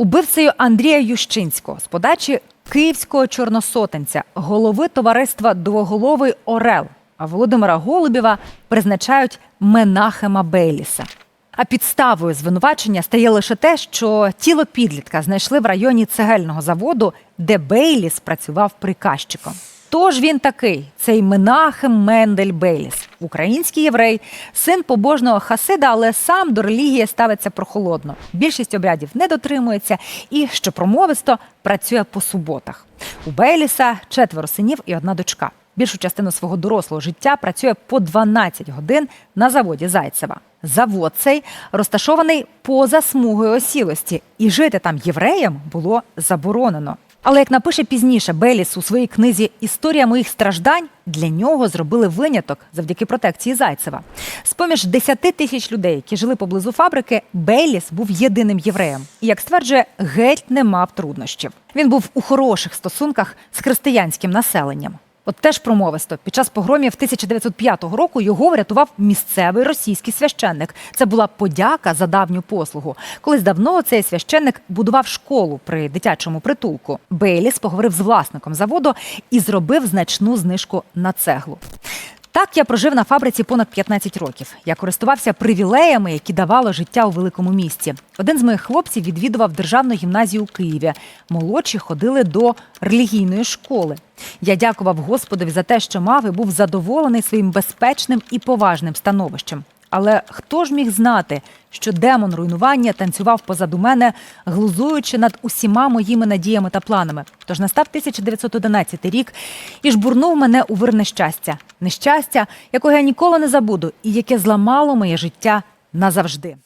Убивцею Андрія Ющинського з подачі київського чорносотенця, голови товариства Двоголовий Орел, а Володимира Голубєва призначають Менахема Бейліса. А підставою звинувачення стає лише те, що тіло підлітка знайшли в районі цегельного заводу, де Бейліс працював приказчиком. Тож він такий, цей Менахем Мендель Бейліс, український єврей, син побожного хасида, але сам до релігії ставиться прохолодно. Більшість обрядів не дотримується і, що промовисто, працює по суботах. У Бейліса четверо синів і одна дочка. Більшу частину свого дорослого життя працює по 12 годин на заводі Зайцева. Завод цей розташований поза смугою осілості, і жити там євреям було заборонено. Але як напише пізніше Беліс у своїй книзі Історія моїх страждань для нього зробили виняток завдяки протекції Зайцева. З поміж 10 тисяч людей, які жили поблизу фабрики, Беліс був єдиним євреєм. І як стверджує, геть не мав труднощів. Він був у хороших стосунках з християнським населенням. От теж промовисто під час погромів 1905 року його врятував місцевий російський священник. Це була подяка за давню послугу. Колись давно цей священник будував школу при дитячому притулку. Бейліс поговорив з власником заводу і зробив значну знижку на цеглу. Так я прожив на фабриці понад 15 років. Я користувався привілеями, які давало життя у великому місті. Один з моїх хлопців відвідував державну гімназію у Києві. Молодші ходили до релігійної школи. Я дякував Господові за те, що мав і був задоволений своїм безпечним і поважним становищем. Але хто ж міг знати, що демон руйнування танцював позаду мене, глузуючи над усіма моїми надіями та планами? Тож настав 1911 рік і жбурнув мене у вир нещастя. Нещастя, якого я ніколи не забуду, і яке зламало моє життя назавжди.